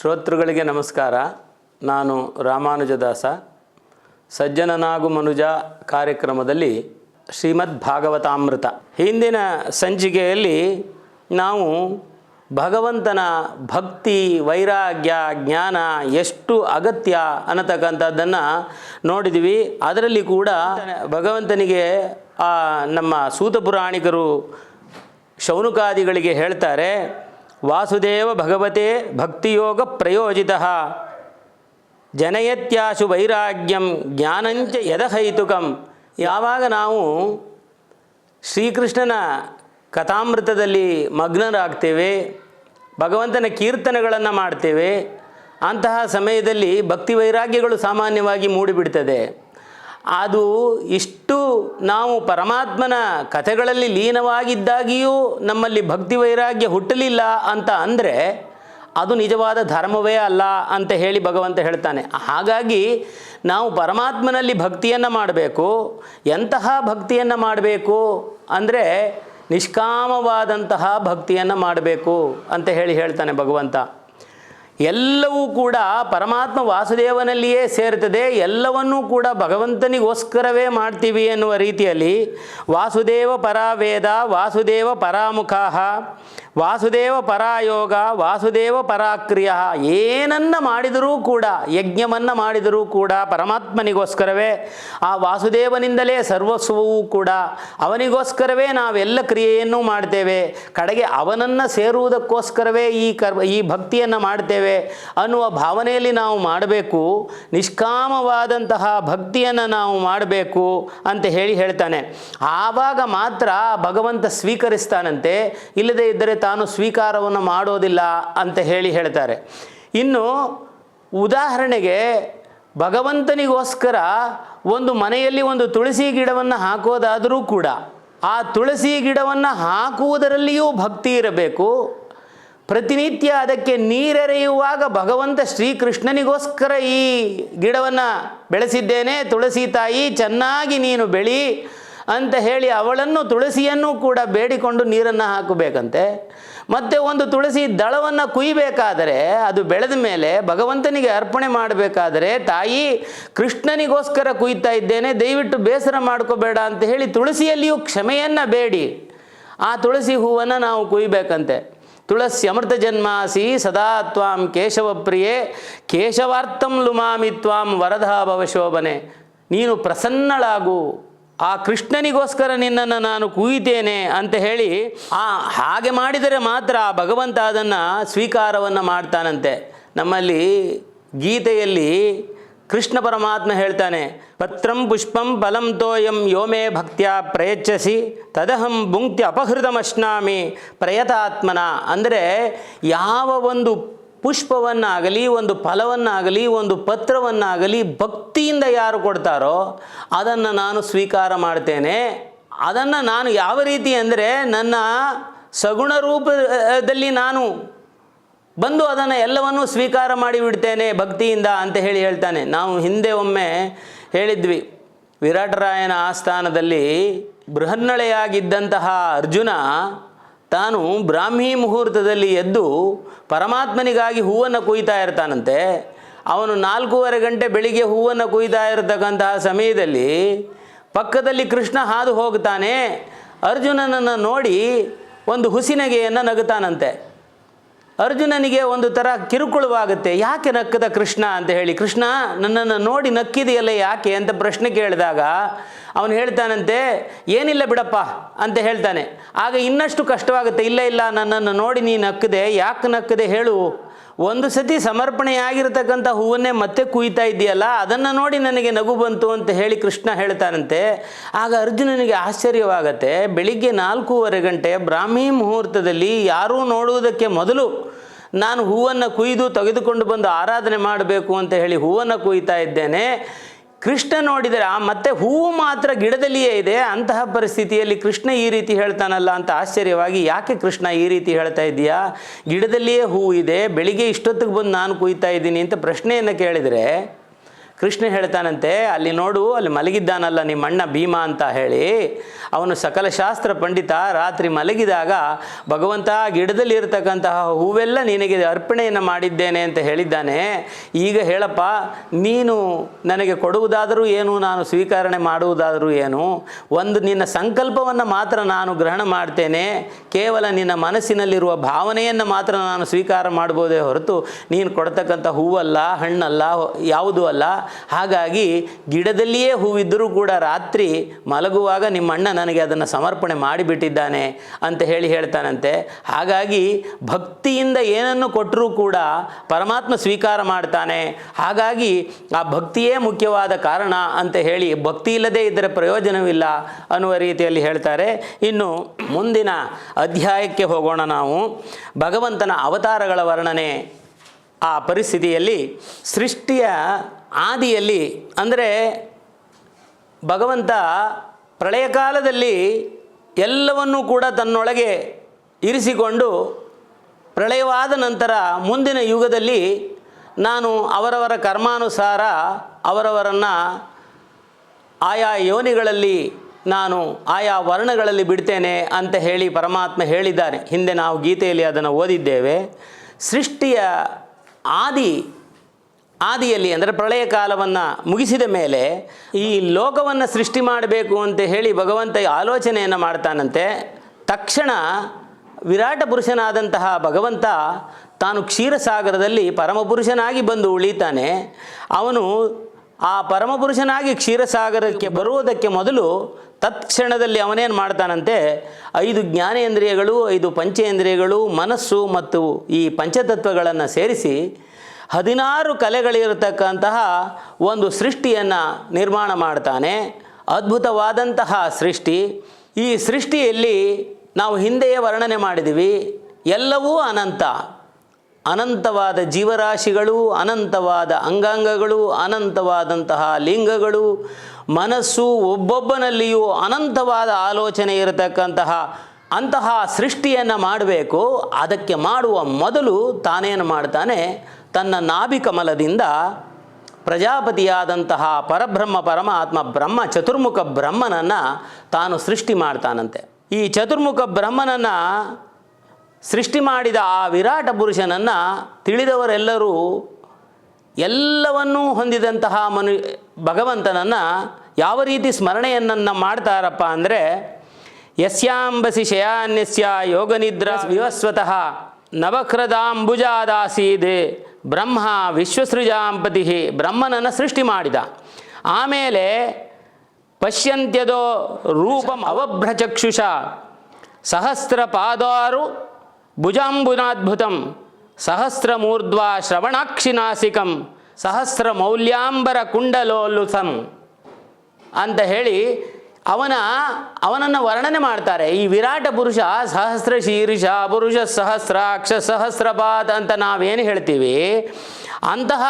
ಶ್ರೋತೃಗಳಿಗೆ ನಮಸ್ಕಾರ. ನಾನು ರಾಮಾನುಜದಾಸ. ಸಜ್ಜನನಾಗು ಮನುಜ ಕಾರ್ಯಕ್ರಮದಲ್ಲಿ ಶ್ರೀಮದ್ ಭಾಗವತಾಮೃತ. ಹಿಂದಿನ ಸಂಚಿಕೆಯಲ್ಲಿ ನಾವು ಭಗವಂತನ ಭಕ್ತಿ, ವೈರಾಗ್ಯ, ಜ್ಞಾನ ಎಷ್ಟು ಅಗತ್ಯ ಅನ್ನತಕ್ಕಂಥದ್ದನ್ನು ನೋಡಿದ್ವಿ. ಅದರಲ್ಲಿ ಕೂಡ ಭಗವಂತನಿಗೆ ನಮ್ಮ ಸೂತ ಪುರಾಣಿಕರು ಶೌನುಕಾದಿಗಳಿಗೆ ಹೇಳ್ತಾರೆ ವಾಸುದೇವ ಭಗವತೆ ಭಕ್ತಿಯೋಗ ಪ್ರಯೋಜಿತ. ಜನಯತ್ಯಾಶು ವೈರಾಗ್ಯಂ ಜ್ಞಾನಂಚ ಯದಹೈತುಕಂ. ಯಾವಾಗ ನಾವು ಶ್ರೀಕೃಷ್ಣನ ಕಥಾಮೃತದಲ್ಲಿ ಮಗ್ನರಾಗ್ತೇವೆ, ಭಗವಂತನ ಕೀರ್ತನೆಗಳನ್ನು ಮಾಡ್ತೇವೆ, ಅಂತಹ ಸಮಯದಲ್ಲಿ ಭಕ್ತಿ ವೈರಾಗ್ಯಗಳು ಸಾಮಾನ್ಯವಾಗಿ ಮೂಡಿಬಿಡ್ತದೆ. ಅದು ಇಷ್ಟು ನಾವು ಪರಮಾತ್ಮನ ಕಥೆಗಳಲ್ಲಿ ಲೀನವಾಗಿದ್ದಾಗಿಯೂ ನಮ್ಮಲ್ಲಿ ಭಕ್ತಿ ವೈರಾಗ್ಯ ಹುಟ್ಟಲಿಲ್ಲ ಅಂತ ಅಂದರೆ ಅದು ನಿಜವಾದ ಧರ್ಮವೇ ಅಲ್ಲ ಅಂತ ಹೇಳಿ ಭಗವಂತ ಹೇಳ್ತಾನೆ. ಹಾಗಾಗಿ ನಾವು ಪರಮಾತ್ಮನಲ್ಲಿ ಭಕ್ತಿಯನ್ನು ಮಾಡಬೇಕು. ಎಂತಹ ಭಕ್ತಿಯನ್ನು ಮಾಡಬೇಕು ಅಂದರೆ ನಿಷ್ಕಾಮವಾದಂತಹ ಭಕ್ತಿಯನ್ನು ಮಾಡಬೇಕು ಅಂತ ಹೇಳಿ ಹೇಳ್ತಾನೆ ಭಗವಂತ. ಎಲ್ಲವೂ ಕೂಡ ಪರಮಾತ್ಮ ವಾಸುದೇವನಲ್ಲಿಯೇ ಸೇರ್ತದೆ ಎಲ್ಲವನ್ನೂ ಕೂಡ ಭಗವಂತನಿಗೋಸ್ಕರವೇ ಮಾಡ್ತೀವಿ ಎನ್ನುವ ರೀತಿಯಲ್ಲಿ ವಾಸುದೇವ ಪರಾವೇದ, ವಾಸುದೇವ ಪರಾಮುಖಾಹ, ವಾಸುದೇವ ಪರಾಯೋಗ, ವಾಸುದೇವ ಪರಾಕ್ರಿಯ, ಏನನ್ನ ಮಾಡಿದರೂ ಕೂಡ, ಯಜ್ಞವನ್ನು ಮಾಡಿದರೂ ಕೂಡ ಪರಮಾತ್ಮನಿಗೋಸ್ಕರವೇ, ಆ ವಾಸುದೇವನಿಂದಲೇ ಸರ್ವಸ್ವವೂ ಕೂಡ, ಅವನಿಗೋಸ್ಕರವೇ ನಾವೆಲ್ಲ ಕ್ರಿಯೆಯನ್ನು ಮಾಡ್ತೇವೆ. ಕಡೆಗೆ ಅವನನ್ನು ಸೇರುವುದಕ್ಕೋಸ್ಕರವೇ ಈ ಕರ್ ಈ ಭಕ್ತಿಯನ್ನು ಮಾಡ್ತೇವೆ. ಅನ್ನುವ ಭಾವನೆಯಲ್ಲಿ ನಾವು ಮಾಡಬೇಕು, ನಿಷ್ಕಾಮವಾದಂತಹ ಭಕ್ತಿಯನ್ನು ನಾವು ಮಾಡಬೇಕು ಅಂತ ಹೇಳಿ ಹೇಳ್ತಾನೆ. ಆವಾಗ ಮಾತ್ರ ಭಗವಂತ ಸ್ವೀಕರಿಸ್ತಾನಂತೆ, ಇಲ್ಲದೇ ಇದ್ದರೆ ತಾನು ಸ್ವೀಕಾರವನ್ನು ಮಾಡೋದಿಲ್ಲ ಅಂತ ಹೇಳಿ ಹೇಳ್ತಾರೆ. ಇನ್ನು ಉದಾಹರಣೆಗೆ ಭಗವಂತನಿಗೋಸ್ಕರ ಒಂದು ಮನೆಯಲ್ಲಿ ಒಂದು ತುಳಸಿ ಗಿಡವನ್ನು ಹಾಕೋದಾದರೂ ಕೂಡ, ಆ ತುಳಸಿ ಗಿಡವನ್ನು ಹಾಕುವುದರಲ್ಲಿಯೂ ಭಕ್ತಿ ಇರಬೇಕು ಪ್ರತಿನಿತ್ಯ ಅದಕ್ಕೆ ನೀರೆರೆಯುವಾಗ ಭಗವಂತ ಶ್ರೀಕೃಷ್ಣನಿಗೋಸ್ಕರ ಈ ಗಿಡವನ್ನು ಬೆಳೆಸಿದ್ದೇನೆ. ತುಳಸಿ ತಾಯಿ, ಚೆನ್ನಾಗಿ ನೀನು ಬೆಳಿ ಅಂತ ಹೇಳಿ ಅವಳನ್ನು ತುಳಸಿಯನ್ನು ಕೂಡ ಬೇಡಿಕೊಂಡು ನೀರನ್ನು ಹಾಕಬೇಕಂತೆ. ಮತ್ತು ಒಂದು ತುಳಸಿ ದಳವನ್ನು ಕುಯ್ಯಬೇಕಾದರೆ ಅದು ಬೆಳೆದ ಮೇಲೆ ಭಗವಂತನಿಗೆ ಅರ್ಪಣೆ ಮಾಡಬೇಕಾದರೆ ತಾಯಿ ಕೃಷ್ಣನಿಗೋಸ್ಕರ ಕುಯ್ತಾ ಇದ್ದೇನೆ, ದಯವಿಟ್ಟು ಬೇಸರ ಮಾಡ್ಕೋಬೇಡ ಅಂತ ಹೇಳಿ ತುಳಸಿಯಲ್ಲಿಯೂ ಕ್ಷಮೆಯನ್ನು ಬೇಡಿ. ಆ ತುಳಸಿ ಹೂವನ್ನು ನಾವು ಕುಯ್ಬೇಕಂತೆ. ತುಳಸಿ ಅಮೃತ ಜನ್ಮಾಸಿ ಸದಾ ತ್ವಾಂ ಕೇಶವ ಪ್ರಿಯೇ ಕೇಶವಾರ್ಥಂ ಲುಮಾಮಿ ತ್ವಾಂ ವರದಾಭವ ಭವಶೋಭನೆ ನೀನು ಪ್ರಸನ್ನಳಾಗು, ಆ ಕೃಷ್ಣನಿಗೋಸ್ಕರ ನಿನ್ನನ್ನು ನಾನು ಕೂಯಿತೇನೆ ಅಂತ ಹೇಳಿ, ಆ ಹಾಗೆ ಮಾಡಿದರೆ ಮಾತ್ರ ಆ ಭಗವಂತ ಅದನ್ನು ಸ್ವೀಕಾರವನ್ನು ಮಾಡ್ತಾನಂತೆ. ನಮ್ಮಲ್ಲಿ ಗೀತೆಯಲ್ಲಿ ಕೃಷ್ಣ ಪರಮಾತ್ಮ ಹೇಳ್ತಾನೆ, ಪತ್ರಂ ಪುಷ್ಪಂ ಫಲಂ ತೋಯಂ ಯೋಮೇ ಭಕ್ತ್ಯ ಪ್ರಯಚ್ಛಸಿ, ತದಹಂ ಭುಂಕ್ತಿ ಅಪಹೃತಮಶ್ನಾಮಿ ಪ್ರಯತಾತ್ಮನ. ಅಂದರೆ ಯಾವ ಒಂದು ಪುಷ್ಪವನ್ನಾಗಲಿ, ಒಂದು ಫಲವನ್ನಾಗಲಿ, ಒಂದು ಪತ್ರವನ್ನಾಗಲಿ ಭಕ್ತಿಯಿಂದ ಯಾರು ಕೊಡ್ತಾರೋ, ಅದನ್ನು ನಾನು ಸ್ವೀಕಾರ ಮಾಡ್ತೇನೆ. ಅದನ್ನು ನಾನು ಯಾವ ರೀತಿ ಅಂದರೆ ನನ್ನ ಸಗುಣ ರೂಪದಲ್ಲಿ ನಾನು ಬಂದು ಅದನ್ನು ಎಲ್ಲವನ್ನೂ ಸ್ವೀಕಾರ ಮಾಡಿಬಿಡ್ತೇನೆ ಭಕ್ತಿಯಿಂದ ಅಂತ ಹೇಳಿ ಹೇಳ್ತಾನೆ. ನಾವು ಹಿಂದೆ ಒಮ್ಮೆ ಹೇಳಿದ್ವಿ, ವಿರಾಟರಾಯನ ಆಸ್ಥಾನದಲ್ಲಿ ಬೃಹನ್ನಳೆಯಾಗಿದ್ದಂತಹ ಅರ್ಜುನ ತಾನು ಬ್ರಾಹ್ಮಿ ಮುಹೂರ್ತದಲ್ಲಿ ಎದ್ದು ಪರಮಾತ್ಮನಿಗಾಗಿ ಹೂವನ್ನು ಕುಯ್ತಾ ಇರ್ತಾನಂತೆ. ಅವನು ನಾಲ್ಕೂವರೆ ಗಂಟೆ ಬೆಳಿಗ್ಗೆ ಹೂವನ್ನು ಕುಯ್ತಾ ಇರತಕ್ಕಂತಹ ಸಮಯದಲ್ಲಿ ಪಕ್ಕದಲ್ಲಿ ಕೃಷ್ಣ ಹಾದು ಹೋಗ್ತಾನೆ. ಅರ್ಜುನನನ್ನು ನೋಡಿ ಒಂದು ಹುಸಿನಗೆಯನ್ನು ನಗುತ್ತಾನಂತೆ. ಅರ್ಜುನನಿಗೆ ಒಂದು ಥರ ಕಿರುಕುಳವಾಗುತ್ತೆ. ಯಾಕೆ ನಕ್ಕದ ಕೃಷ್ಣ ಅಂತ ಹೇಳಿ. ಕೃಷ್ಣ, ನನ್ನನ್ನು ನೋಡಿ ನಕ್ಕಿದೆಯಲ್ಲ ಯಾಕೆ ಅಂತ ಪ್ರಶ್ನೆ ಕೇಳಿದಾಗ ಅವನು ಹೇಳ್ತಾನಂತೆ, ಏನಿಲ್ಲ ಬಿಡಪ್ಪ ಅಂತ ಹೇಳ್ತಾನೆ. ಆಗ ಇನ್ನಷ್ಟು ಕಷ್ಟವಾಗುತ್ತೆ. ಇಲ್ಲ ಇಲ್ಲ, ನನ್ನನ್ನು ನೋಡಿ ನೀ ನಕ್ಕದೆ. ಯಾಕೆ ನಕ್ಕದೆ ಹೇಳು. ಒಂದು ಸತಿ ಸಮರ್ಪಣೆಯಾಗಿರ್ತಕ್ಕಂಥ ಹೂವನ್ನೇ ಮತ್ತೆ ಕುಯ್ತಾ ಇದೆಯಲ್ಲ, ಅದನ್ನು ನೋಡಿ ನನಗೆ ನಗು ಬಂತು ಅಂತ ಹೇಳಿ ಕೃಷ್ಣ ಹೇಳ್ತಾನಂತೆ. ಆಗ ಅರ್ಜುನನಿಗೆ ಆಶ್ಚರ್ಯವಾಗತ್ತೆ. ಬೆಳಿಗ್ಗೆ ನಾಲ್ಕೂವರೆ ಗಂಟೆ ಬ್ರಾಹ್ಮಿ ಮುಹೂರ್ತದಲ್ಲಿ ಯಾರೂ ನೋಡುವುದಕ್ಕೆ ಮೊದಲು ನಾನು ಹೂವನ್ನು ಕುಯ್ದು ತೆಗೆದುಕೊಂಡು ಬಂದು ಆರಾಧನೆ ಮಾಡಬೇಕು ಅಂತ ಹೇಳಿ ಹೂವನ್ನು ಕುಯ್ತಾ ಇದ್ದೇನೆ. ಕೃಷ್ಣ ನೋಡಿದರೆ ಮತ್ತೆ ಹೂವು ಮಾತ್ರ ಗಿಡದಲ್ಲಿಯೇ ಇದೆ, ಅಂತಹ ಪರಿಸ್ಥಿತಿಯಲ್ಲಿ ಕೃಷ್ಣ ಈ ರೀತಿ ಹೇಳ್ತಾನಲ್ಲ ಅಂತ ಆಶ್ಚರ್ಯವಾಗಿ, ಯಾಕೆ ಕೃಷ್ಣ ಈ ರೀತಿ ಹೇಳ್ತಾ ಇದೆಯಾ ಗಿಡದಲ್ಲಿಯೇ ಹೂವು ಇದೆ, ಬೆಳಿಗ್ಗೆ ಇಷ್ಟೊತ್ತಿಗೆ ಬಂದು ನಾನು ಕುಯ್ತಾ ಇದ್ದೀನಿ ಅಂತ ಪ್ರಶ್ನೆಯನ್ನು ಕೇಳಿದರೆ ಕೃಷ್ಣ ಹೇಳ್ತಾನಂತೆ, ಅಲ್ಲಿ ನೋಡು, ಅಲ್ಲಿ ಮಲಗಿದ್ದಾನಲ್ಲ ನಿಮ್ಮ ಅಣ್ಣ ಭೀಮ ಅಂತ ಹೇಳಿ. ಅವನು ಸಕಲ ಶಾಸ್ತ್ರ ಪಂಡಿತ, ರಾತ್ರಿ ಮಲಗಿದಾಗ ಭಗವಂತ ಗಿಡದಲ್ಲಿ ಇರತಕ್ಕಂತಹ ಹೂವೆಲ್ಲ ನಿನಗೆ ಅರ್ಪಣೆಯನ್ನು ಮಾಡಿದ್ದೇನೆ ಅಂತ ಹೇಳಿದ್ದಾನೆ. ಈಗ ಹೇಳಪ್ಪ, ನೀನು ನನಗೆ ಕೊಡುವುದಾದರೂ ಏನು, ನಾನು ಸ್ವೀಕರಣೆ ಮಾಡುವುದಾದರೂ ಏನು? ಒಂದು ನಿನ್ನ ಸಂಕಲ್ಪವನ್ನು ಮಾತ್ರ ನಾನು ಗ್ರಹಣ ಮಾಡ್ತೇನೆ. ಕೇವಲ ನಿನ್ನ ಮನಸ್ಸಿನಲ್ಲಿರುವ ಭಾವನೆಯನ್ನು ಮಾತ್ರ ನಾನು ಸ್ವೀಕಾರ ಮಾಡ್ಬೋದೇ ಹೊರತು ನೀನು ಕೊಡ್ತಕ್ಕಂಥ ಹೂವಲ್ಲ, ಹಣ್ಣಲ್ಲ, ಯಾವುದೂ ಅಲ್ಲ ಹಾಗಾಗಿ ಗಿಡದಲ್ಲಿಯೇ ಹೂವಿದ್ದರೂ ಕೂಡ ರಾತ್ರಿ ಮಲಗುವಾಗ ನಿಮ್ಮ ಅಣ್ಣ ನನಗೆ ಅದನ್ನು ಸಮರ್ಪಣೆ ಮಾಡಿಬಿಟ್ಟಿದ್ದಾನೆ ಅಂತ ಹೇಳಿ ಹೇಳ್ತಾನಂತೆ. ಹಾಗಾಗಿ ಭಕ್ತಿಯಿಂದ ಏನನ್ನು ಕೊಟ್ಟರೂ ಕೂಡ ಪರಮಾತ್ಮ ಸ್ವೀಕಾರ ಮಾಡ್ತಾನೆ. ಹಾಗಾಗಿ ಆ ಭಕ್ತಿಯೇ ಮುಖ್ಯವಾದ ಕಾರಣ ಅಂತ ಹೇಳಿ ಭಕ್ತಿ ಇಲ್ಲದೇ ಇದ್ದರೆ ಪ್ರಯೋಜನವಿಲ್ಲ ಅನ್ನುವ ರೀತಿಯಲ್ಲಿ ಹೇಳ್ತಾರೆ. ಇನ್ನು ಮುಂದಿನ ಅಧ್ಯಾಯಕ್ಕೆ ಹೋಗೋಣ ನಾವು. ಭಗವಂತನ ಅವತಾರಗಳ ವರ್ಣನೆ. ಆ ಪರಿಸ್ಥಿತಿಯಲ್ಲಿ ಸೃಷ್ಟಿಯ ಆದಿಯಲ್ಲಿ, ಅಂದರೆ ಭಗವಂತ ಪ್ರಳಯ ಕಾಲದಲ್ಲಿ ಎಲ್ಲವನ್ನೂ ಕೂಡ ತನ್ನೊಳಗೆ ಇರಿಸಿಕೊಂಡು ಪ್ರಳಯವಾದ ನಂತರ ಮುಂದಿನ ಯುಗದಲ್ಲಿ ನಾನು ಅವರವರ ಕರ್ಮಾನುಸಾರ ಅವರವರನ್ನು ಆಯಾ ಯೋನಿಗಳಲ್ಲಿ ನಾನು ಆಯಾ ವರ್ಣಗಳಲ್ಲಿ ಬಿಡ್ತೇನೆ ಅಂತ ಹೇಳಿ ಪರಮಾತ್ಮ ಹೇಳಿದ್ದಾರೆ ಹಿಂದೆ ನಾವು ಗೀತೆಯಲ್ಲಿ ಅದನ್ನು ಓದಿದ್ದೇವೆ. ಸೃಷ್ಟಿಯ ಆದಿ ಆದಿಯಲ್ಲಿ ಅಂದರೆ ಪ್ರಳಯ ಕಾಲವನ್ನು ಮುಗಿಸಿದ ಮೇಲೆ ಈ ಲೋಕವನ್ನು ಸೃಷ್ಟಿ ಮಾಡಬೇಕು ಅಂತ ಹೇಳಿ ಭಗವಂತ ಆಲೋಚನೆಯನ್ನು ಮಾಡ್ತಾನಂತೆ, ತಕ್ಷಣ ವಿರಾಟ ಪುರುಷನಾದಂತಹ ಭಗವಂತ ತಾನು ಕ್ಷೀರಸಾಗರದಲ್ಲಿ ಪರಮಪುರುಷನಾಗಿ ಬಂದು ಉಳಿತಾನೆ. ಅವನು ಆ ಪರಮಪುರುಷನಾಗಿ ಕ್ಷೀರಸಾಗರಕ್ಕೆ ಬರುವುದಕ್ಕೆ ಮೊದಲು ತತ್ಕ್ಷಣದಲ್ಲಿ ಅವನೇನು ಮಾಡ್ತಾನಂತೆ, ಐದು ಜ್ಞಾನೇಂದ್ರಿಯಗಳು, ಐದು ಪಂಚೇಂದ್ರಿಯಗಳು, ಮನಸ್ಸು ಮತ್ತು ಈ ಪಂಚತತ್ವಗಳನ್ನು ಸೇರಿಸಿ ಹದಿನಾರು ಕಲೆಗಳಿರತಕ್ಕಂತಹ ಒಂದು ಸೃಷ್ಟಿಯನ್ನು ನಿರ್ಮಾಣ ಮಾಡ್ತಾನೆ. ಅದ್ಭುತವಾದಂತಹ ಸೃಷ್ಟಿ. ಈ ಸೃಷ್ಟಿಯಲ್ಲಿ ನಾವು ಹಿಂದೆಯೇ ವರ್ಣನೆ ಮಾಡಿದ್ದೀವಿ ಎಲ್ಲವೂ ಅನಂತ. ಅನಂತವಾದ ಜೀವರಾಶಿಗಳು, ಅನಂತವಾದ ಅಂಗಾಂಗಗಳು, ಅನಂತವಾದಂತಹ ಲಿಂಗಗಳು, ಮನಸ್ಸು ಒಬ್ಬೊಬ್ಬನಲ್ಲಿಯೂ ಅನಂತವಾದ ಆಲೋಚನೆ ಇರತಕ್ಕಂತಹ ಅಂತಹ ಸೃಷ್ಟಿಯನ್ನು ಮಾಡಬೇಕು. ಅದಕ್ಕೆ ಮಾಡುವ ಮೊದಲು ತಾನೇನು ಮಾಡ್ತಾನೆ? ತನ್ನ ನಾಭಿಕಮಲದಿಂದ ಪ್ರಜಾಪತಿಯಾದಂತಹ ಪರಬ್ರಹ್ಮ ಪರಮಾತ್ಮ ಬ್ರಹ್ಮ ಚತುರ್ಮುಖ ಬ್ರಹ್ಮನನ್ನು ತಾನು ಸೃಷ್ಟಿ ಮಾಡ್ತಾನಂತೆ. ಈ ಚತುರ್ಮುಖ ಬ್ರಹ್ಮನನ್ನು ಸೃಷ್ಟಿ ಮಾಡಿದ ಆ ವಿರಾಟ ಪುರುಷನನ್ನು ತಿಳಿದವರೆಲ್ಲರೂ ಎಲ್ಲವನ್ನೂ ಹೊಂದಿದಂತಹ ಮನು ಭಗವಂತನನ್ನು ಯಾವ ರೀತಿ ಸ್ಮರಣೆಯನ್ನ ಮಾಡ್ತಾರಪ್ಪ ಅಂದರೆ ಯಸ್ಯಾಂಬಸಿ ಶಯಾನ್ಯಸ್ಯ ಯೋಗನಿದ್ರಾ ವಿವಸ್ವತಃ ನವಕ್ರದಾಂಬುಜಾದಾಸೀದ್. ಬ್ರಹ್ಮ ವಿಶ್ವಸೃಜಾಂಪತಿ ಬ್ರಹ್ಮನನ್ನು ಸೃಷ್ಟಿ ಮಾಡಿದ. ಆಮೇಲೆ ಪಶ್ಯಂತ್ಯದೋ ರೂಪಂ ಅವಭ್ರಚಕ್ಷುಷ ಸಹಸ್ರ ಪಾದಾರು ಭುಜಾಂಬುನಾದ್ಭುತಂ ಶ್ರವಣಾಕ್ಷಿ ಶ್ರವಣಾಕ್ಷಿನಾಸಿಕಂ ಸಹಸ್ರ ಮೌಲ್ಯಾಂಬರ ಕುಂಡಲೋಲ್ಲುಸಂ ಅಂತ ಹೇಳಿ ಅವನ, ಅವನನ್ನು ವರ್ಣನೆ ಮಾಡ್ತಾರೆ. ಈ ವಿರಾಟ ಪುರುಷ ಸಹಸ್ರ ಶೀರ್ಷ ಪುರುಷ ಸಹಸ್ರಾಕ್ಷ ಸಹಸ್ರಪಾದ ಅಂತ ನಾವೇನು ಹೇಳ್ತೀವಿ? ಅಂತಹ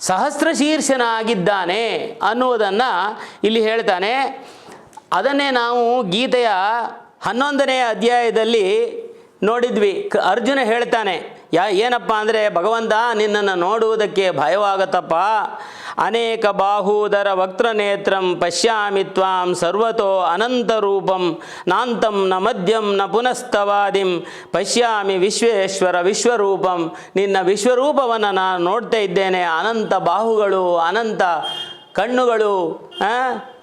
ಸಹಸ್ರ ಶೀರ್ಷನಾಗಿದ್ದಾನೆ ಅನ್ನುವುದನ್ನು ಇಲ್ಲಿ ಹೇಳ್ತಾನೆ. ಅದನ್ನೇ ನಾವು ಗೀತೆಯ ಹನ್ನೊಂದನೇ ಅಧ್ಯಾಯದಲ್ಲಿ ನೋಡಿದ್ವಿ. ಅರ್ಜುನ ಹೇಳ್ತಾನೆ, ಯಾ, ಏನಪ್ಪ ಅಂದರೆ ಭಗವಂತ ನಿನ್ನನ್ನು ನೋಡುವುದಕ್ಕೆ ಭಯವಾಗತ್ತಪ್ಪ. ಅನೇಕ ಬಾಹೂದರ ವಕ್ತ್ರನೇತ್ರಂ ಪಶ್ಯಾಮಿ ತ್ವಾಂ ಸರ್ವತೋ ಅನಂತರೂಪಂ ನಾಂತಂ ನ ಮಧ್ಯಂ ನ ಪುನಸ್ತವಾದಿಂ. ಪಶ್ಯಾಮಿ ವಿಶ್ವೇಶ್ವರ ವಿಶ್ವರೂಪಂ. ನಿನ್ನ ವಿಶ್ವರೂಪವನ್ನು ನಾನು ನೋಡ್ತಾ ಇದ್ದೇನೆ. ಅನಂತ ಬಾಹುಗಳು, ಅನಂತ ಕಣ್ಣುಗಳು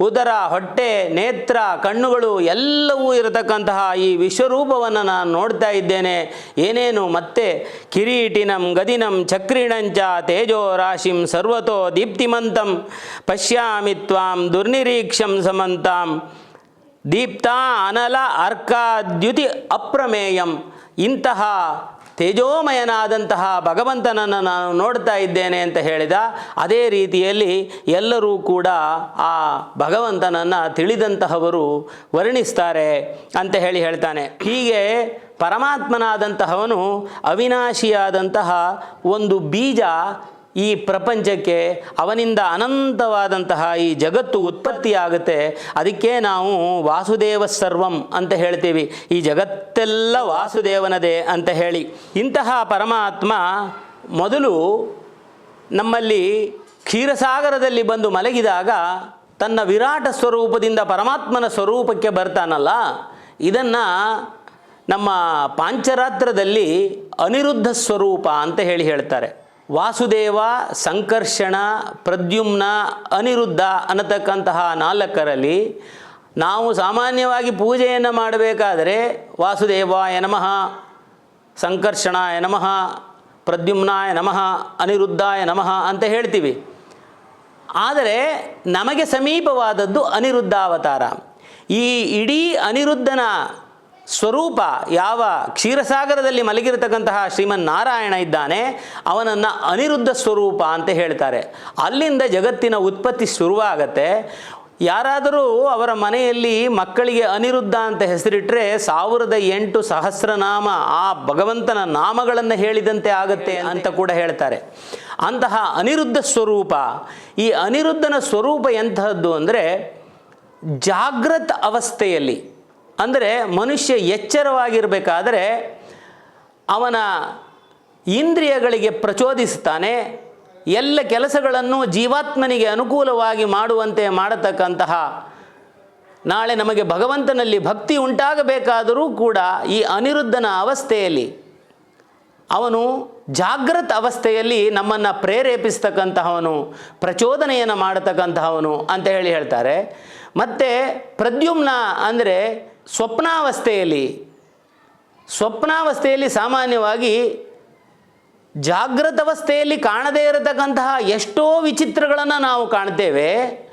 ಉದರ, ಹೊಟ್ಟೆ, ನೇತ್ರ, ಕಣ್ಣುಗಳು ಎಲ್ಲವೂ ಇರತಕ್ಕಂತಹ ಈ ವಿಶ್ವರೂಪವನ್ನು ನಾನು ನೋಡ್ತಾ ಇದ್ದೇನೆ. ಏನೇನು ಮತ್ತೆ ಕಿರೀಟಿನಂ, ಗದಿನಂ, ಚಕ್ರಿಣಂಚ, ತೇಜೋ ರಾಶಿಂ, ಸರ್ವತೋ ದೀಪ್ತಿಮಂತಂ, ಪಶ್ಯಾಮಿ ತ್ವಾಂ, ದುರ್ನಿರೀಕ್ಷಂ ಸಮಂತಾಂ, ದೀಪ್ತಾ ಅನಲ ಅರ್ಕಾದ್ಯುತಿ ಅಪ್ರಮೇಯಂ. ಇಂತಹ ತೇಜೋಮಯನಾದಂತಹ ಭಗವಂತನನ್ನು ನಾನು ನೋಡ್ತಾ ಇದ್ದೇನೆ ಅಂತ ಹೇಳಿದ, ಅದೇ ರೀತಿಯಲ್ಲಿ ಎಲ್ಲರೂ ಕೂಡ ಆ ಭಗವಂತನನ್ನು ತಿಳಿದಂತಹವರು ವರ್ಣಿಸ್ತಾರೆ ಅಂತ ಹೇಳಿ ಹೇಳ್ತಾನೆ. ಹೀಗೆ ಪರಮಾತ್ಮನಾದಂತಹವನು ಅವಿನಾಶಿಯಾದಂತಹ ಒಂದು ಬೀಜ ಈ ಪ್ರಪಂಚಕ್ಕೆ ಅವನಿಂದ ಅನಂತವಾದಂತಹ ಈ ಜಗತ್ತು ಉತ್ಪತ್ತಿಯಾಗುತ್ತೆ. ಅದಕ್ಕೆ ನಾವು ವಾಸುದೇವ ಸರ್ವಂ ಅಂತ ಹೇಳ್ತೀವಿ. ಈ ಜಗತ್ತೆಲ್ಲ ವಾಸುದೇವನದೇ ಅಂತ ಹೇಳಿ. ಇಂತಹ ಪರಮಾತ್ಮ ಮೊದಲು ನಮ್ಮಲ್ಲಿ ಕ್ಷೀರಸಾಗರದಲ್ಲಿ ಬಂದು ಮಲಗಿದಾಗ ತನ್ನ ವಿರಾಟ ಸ್ವರೂಪದಿಂದ ಪರಮಾತ್ಮನ ಸ್ವರೂಪಕ್ಕೆ ಬರ್ತಾನಲ್ಲ. ಇದನ್ನು ನಮ್ಮ ಪಾಂಚರಾತ್ರದಲ್ಲಿ ಅನಿರುದ್ಧ ಸ್ವರೂಪ ಅಂತ ಹೇಳಿ ಹೇಳ್ತಾರೆ. ವಾಸುದೇವ, ಸಂಕರ್ಷಣ, ಪ್ರದ್ಯುಮ್ನ, ಅನಿರುದ್ಧ ಅನ್ನತಕ್ಕಂತಹ ನಾಲ್ಕರಲ್ಲಿ ನಾವು ಸಾಮಾನ್ಯವಾಗಿ ಪೂಜೆಯನ್ನು ಮಾಡಬೇಕಾದರೆ ವಾಸುದೇವಾಯ ನಮಃ, ಸಂಕರ್ಷಣಾಯ ನಮಃ, ಪ್ರದ್ಯುಮ್ನಾಯ ನಮಃ, ಅನಿರುದ್ಧಾಯ ನಮಃ ಅಂತ ಹೇಳ್ತೀವಿ. ಆದರೆ ನಮಗೆ ಸಮೀಪವಾದದ್ದು ಅನಿರುದ್ಧಾವತಾರ. ಈ ಇಡೀ ಅನಿರುದ್ಧನ ಸ್ವರೂಪ ಯಾವ ಕ್ಷೀರಸಾಗರದಲ್ಲಿ ಮಲಗಿರತಕ್ಕಂತಹ ಶ್ರೀಮನ್ನಾರಾಯಣ ಇದ್ದಾನೆ, ಅವನನ್ನು ಅನಿರುದ್ಧ ಸ್ವರೂಪ ಅಂತ ಹೇಳ್ತಾರೆ. ಅಲ್ಲಿಂದ ಜಗತ್ತಿನ ಉತ್ಪತ್ತಿ ಶುರುವಾಗತ್ತೆ. ಯಾರಾದರೂ ಅವರ ಮನೆಯಲ್ಲಿ ಮಕ್ಕಳಿಗೆ ಅನಿರುದ್ಧ ಅಂತ ಹೆಸರಿಟ್ಟರೆ ಸಾವಿರದ ಎಂಟು ಸಹಸ್ರನಾಮ ಆ ಭಗವಂತನ ನಾಮಗಳನ್ನು ಹೇಳಿದಂತೆ ಆಗತ್ತೆ ಅಂತ ಕೂಡ ಹೇಳ್ತಾರೆ. ಅಂತಹ ಅನಿರುದ್ಧ ಸ್ವರೂಪ, ಈ ಅನಿರುದ್ಧನ ಸ್ವರೂಪ ಎಂತಹದ್ದು ಅಂದರೆ ಜಾಗೃತ ಅವಸ್ಥೆಯಲ್ಲಿ ಅಂದರೆ ಮನುಷ್ಯ ಎಚ್ಚರವಾಗಿರಬೇಕಾದರೆ ಅವನ ಇಂದ್ರಿಯಗಳಿಗೆ ಪ್ರಚೋದಿಸ್ತಾನೆ ಎಲ್ಲ ಕೆಲಸಗಳನ್ನು ಜೀವಾತ್ಮನಿಗೆ ಅನುಕೂಲವಾಗಿ ಮಾಡುವಂತೆ ಮಾಡತಕ್ಕಂತಹ ನಾಳೆ ನಮಗೆ ಭಗವಂತನಲ್ಲಿ ಭಕ್ತಿ ಉಂಟಾಗಬೇಕಾದರೂ ಕೂಡ ಈ ಅನಿರುದ್ಧನ ಅವಸ್ಥೆಯಲ್ಲಿ, ಅವನು ಜಾಗೃತ ಅವಸ್ಥೆಯಲ್ಲಿ ನಮ್ಮನ್ನು ಪ್ರೇರೇಪಿಸ್ತಕ್ಕಂತಹವನು, ಪ್ರಚೋದನೆಯನ್ನು ಮಾಡತಕ್ಕಂತಹವನು ಅಂತ ಹೇಳಿ ಹೇಳ್ತಾರೆ. ಮತ್ತು ಪ್ರದ್ಯುಮ್ನ ಅಂದರೆ ಸ್ವಪ್ನಾವಸ್ಥೆಯಲ್ಲಿ ಸ್ವಪ್ನಾವಸ್ಥೆಯಲ್ಲಿ ಸಾಮಾನ್ಯವಾಗಿ ಜಾಗೃತಾವಸ್ಥೆಯಲ್ಲಿ ಕಾಣದೇ ಇರತಕ್ಕಂತಹ ಎಷ್ಟೋ ವಿಚಿತ್ರಗಳನ್ನು ನಾವು ಕಾಣ್ತೇವೆ.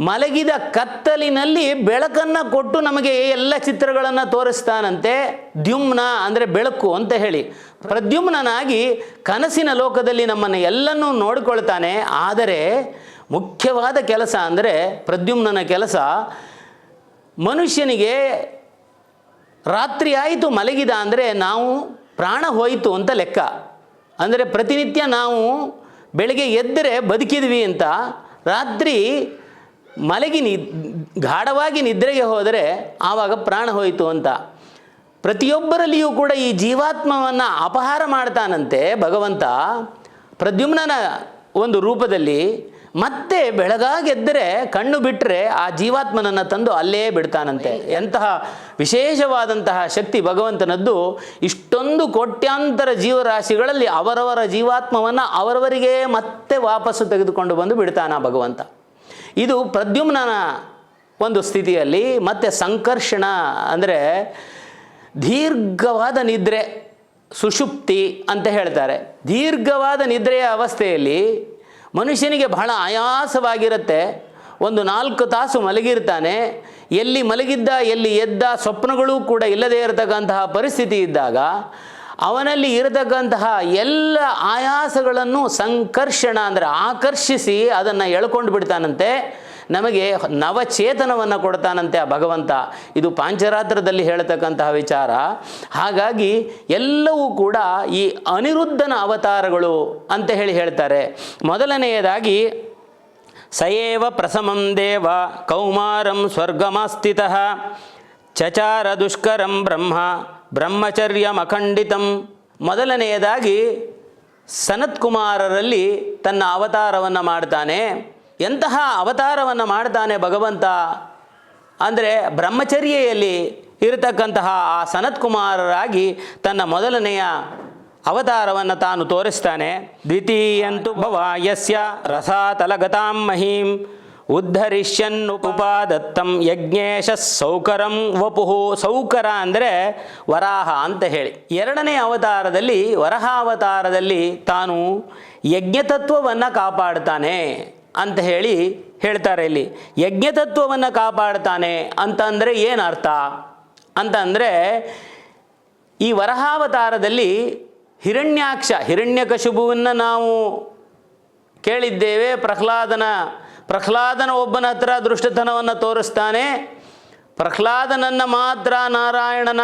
ಮಲಗಿದ ಕತ್ತಲಿನಲ್ಲಿ ಬೆಳಕನ್ನು ಕೊಟ್ಟು ನಮಗೆ ಎಲ್ಲ ಚಿತ್ರಗಳನ್ನು ತೋರಿಸ್ತಾನಂತೆ. ದ್ಯುಮ್ನ ಅಂದರೆ ಬೆಳಕು ಅಂತ ಹೇಳಿ. ಪ್ರದ್ಯುಮ್ನಾಗಿ ಕನಸಿನ ಲೋಕದಲ್ಲಿ ನಮ್ಮನ್ನು ಎಲ್ಲನೂ ನೋಡಿಕೊಳ್ತಾನೆ. ಆದರೆ ಮುಖ್ಯವಾದ ಕೆಲಸ ಅಂದರೆ ಪ್ರದ್ಯುಮ್ನನ ಕೆಲಸ ಮನುಷ್ಯನಿಗೆ ರಾತ್ರಿ ಆಯಿತು ಮಲಗಿದ ಅಂದರೆ ನಾವು ಪ್ರಾಣ ಹೋಯಿತು ಅಂತ ಲೆಕ್ಕ. ಅಂದರೆ ಪ್ರತಿನಿತ್ಯ ನಾವು ಬೆಳಗ್ಗೆ ಎದ್ದರೆ ಬದುಕಿದ್ವಿ ಅಂತ ರಾತ್ರಿ ಮಲಗಿ ನಿ, ಗಾಢವಾಗಿ ನಿದ್ರೆಗೆ ಹೋದರೆ ಆವಾಗ ಪ್ರಾಣ ಹೋಯಿತು ಅಂತ. ಪ್ರತಿಯೊಬ್ಬರಲ್ಲಿಯೂ ಕೂಡ ಈ ಜೀವಾತ್ಮವನ್ನು ಅಪಹಾರ ಮಾಡ್ತಾನಂತೆ ಭಗವಂತ. ಪ್ರದ್ಯುಮ್ನನ ಒಂದು ರೂಪದಲ್ಲಿ ಮತ್ತೆ ಬೆಳಗಾಗೆದ್ದರೆ ಕಣ್ಣು ಬಿಟ್ಟರೆ ಆ ಜೀವಾತ್ಮನನ್ನು ತಂದು ಅಲ್ಲೇ ಬಿಡ್ತಾನಂತೆ. ಎಂತಹ ವಿಶೇಷವಾದಂತಹ ಶಕ್ತಿ ಭಗವಂತನದ್ದು ಇಷ್ಟೊಂದು ಕೋಟ್ಯಾಂತರ ಜೀವರಾಶಿಗಳಲ್ಲಿ ಅವರವರ ಜೀವಾತ್ಮವನ್ನು ಅವರವರಿಗೆ ಮತ್ತೆ ವಾಪಸ್ಸು ತೆಗೆದುಕೊಂಡು ಬಂದು ಬಿಡ್ತಾನ ಭಗವಂತ. ಇದು ಪ್ರದ್ಯುಮ್ನನ ಒಂದು ಸ್ಥಿತಿಯಲ್ಲಿ ಮತ್ತೆ ಸಂಕರ್ಷಣ ಅಂದರೆ ದೀರ್ಘವಾದ ನಿದ್ರೆ ಸುಷುಪ್ತಿ ಅಂತ ಹೇಳ್ತಾರೆ. ದೀರ್ಘವಾದ ನಿದ್ರೆಯ ಅವಸ್ಥೆಯಲ್ಲಿ ಮನುಷ್ಯನಿಗೆ ಬಹಳ ಆಯಾಸವಾಗಿರುತ್ತೆ. ಒಂದು ನಾಲ್ಕು ತಾಸು ಮಲಗಿರ್ತಾನೆ. ಎಲ್ಲಿ ಮಲಗಿದ್ದ, ಎಲ್ಲಿ ಎದ್ದ ಸ್ವಪ್ನಗಳು ಕೂಡ ಇಲ್ಲದೇ ಇರತಕ್ಕಂತಹ ಪರಿಸ್ಥಿತಿ ಇದ್ದಾಗ ಅವನಲ್ಲಿ ಇರತಕ್ಕಂತಹ ಎಲ್ಲ ಆಯಾಸಗಳನ್ನು ಸಂಕರ್ಷಣ ಅಂದರೆ ಆಕರ್ಷಿಸಿ ಅದನ್ನು ಎಳ್ಕೊಂಡು ಬಿಡ್ತಾನಂತೆ ನಮಗೆ ನವಚೇತನವನ್ನು ಕೊಡ್ತಾನಂತೆ ಆ ಭಗವಂತ. ಇದು ಪಾಂಚರಾತ್ರದಲ್ಲಿ ಹೇಳ್ತಕ್ಕಂತಹ ವಿಚಾರ. ಹಾಗಾಗಿ ಎಲ್ಲವೂ ಕೂಡ ಈ ಅನಿರುದ್ಧನ ಅವತಾರಗಳು ಅಂತ ಹೇಳಿ ಹೇಳ್ತಾರೆ. ಮೊದಲನೆಯದಾಗಿ, ಸಯೇವ ಪ್ರಸಮಂ ದೇವ ಕೌಮಾರಂ ಸ್ವರ್ಗಮಸ್ಥಿತಃ ಚಚಾರ ದುಷ್ಕರಂ ಬ್ರಹ್ಮ ಬ್ರಹ್ಮಚರ್ಯಮಖಂಡಿತಂ ಮೊದಲನೆಯದಾಗಿ ಸನತ್ಕುಮಾರರಲ್ಲಿ ತನ್ನ ಅವತಾರವನ್ನು ಮಾಡ್ತಾನೆ. ಎಂತಹ ಅವತಾರವನ್ನು ಮಾಡ್ತಾನೆ ಭಗವಂತ ಅಂದರೆ ಬ್ರಹ್ಮಚರ್ಯೆಯಲ್ಲಿ ಇರತಕ್ಕಂತಹ ಆ ಸನತ್ಕುಮಾರರಾಗಿ ತನ್ನ ಮೊದಲನೆಯ ಅವತಾರವನ್ನು ತಾನು ತೋರಿಸ್ತಾನೆ. ದ್ವಿತೀಯಂತು ಭವ ಯಸ್ಯ ರಸಾತಲಗತಾಂ ಮಹೀಂ ಉದ್ಧರಿಷ್ಯನ್ನುಪದತ್ತಂ ಯಜ್ಞೇಶ ಸೌಕರಂ ವಪುಹು ಸೌಕರ ಅಂದರೆ ವರಾಹ ಅಂತ ಹೇಳಿ. ಎರಡನೇ ಅವತಾರದಲ್ಲಿ ವರಹ ಅವತಾರದಲ್ಲಿ ತಾನು ಯಜ್ಞತತ್ವವನ್ನು ಕಾಪಾಡ್ತಾನೆ. ಅಂತ ಹೇಳಿ ಹೇಳ್ತಾರೆ ಇಲ್ಲಿ. ಯಜ್ಞತತ್ವವನ್ನು ಕಾಪಾಡ್ತಾನೆ ಅಂತಂದರೆ ಏನು ಅರ್ಥ ಅಂತಂದರೆ ಈ ವರಹಾವತಾರದಲ್ಲಿ ಹಿರಣ್ಯಾಕ್ಷ ಹಿರಣ್ಯಕಶುಭುವನ್ನು ನಾವು ಕೇಳಿದ್ದೇವೆ. ಪ್ರಹ್ಲಾದನ ಪ್ರಹ್ಲಾದನ ಒಬ್ಬನ ಹತ್ರ ದೃಷ್ಟತನವನ್ನು ತೋರಿಸ್ತಾನೆ. ಪ್ರಹ್ಲಾದನನ್ನು ಮಾತ್ರ ನಾರಾಯಣನ